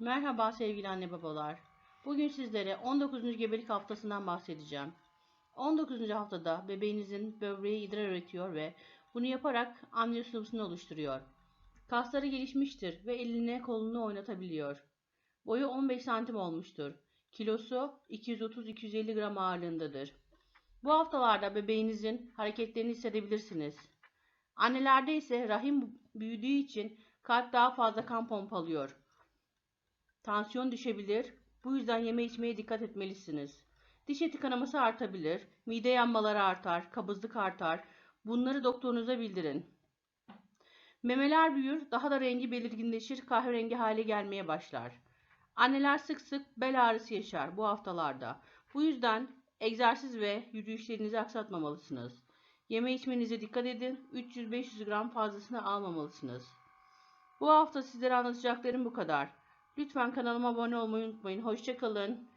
Merhaba sevgili anne babalar. Bugün sizlere 19. gebelik haftasından bahsedeceğim. 19. haftada bebeğinizin böbreği idrar üretiyor ve bunu yaparak amniyon oluşturuyor. Kasları gelişmiştir ve elini kolunu oynatabiliyor. Boyu 15 santim olmuştur. Kilosu 230-250 gram ağırlığındadır. Bu haftalarda bebeğinizin hareketlerini hissedebilirsiniz. Annelerde ise rahim büyüdüğü için kalp daha fazla kan pompalıyor. Tansiyon düşebilir. Bu yüzden yeme içmeye dikkat etmelisiniz. Diş eti kanaması artabilir. Mide yanmaları artar. Kabızlık artar. Bunları doktorunuza bildirin. Memeler büyür. Daha da rengi belirginleşir. Kahverengi hale gelmeye başlar. Anneler sık sık bel ağrısı yaşar bu haftalarda. Bu yüzden egzersiz ve yürüyüşlerinizi aksatmamalısınız. Yeme içmenize dikkat edin. 300-500 gram fazlasını almamalısınız. Bu hafta sizlere anlatacaklarım bu kadar. Lütfen kanalıma abone olmayı unutmayın. Hoşçakalın.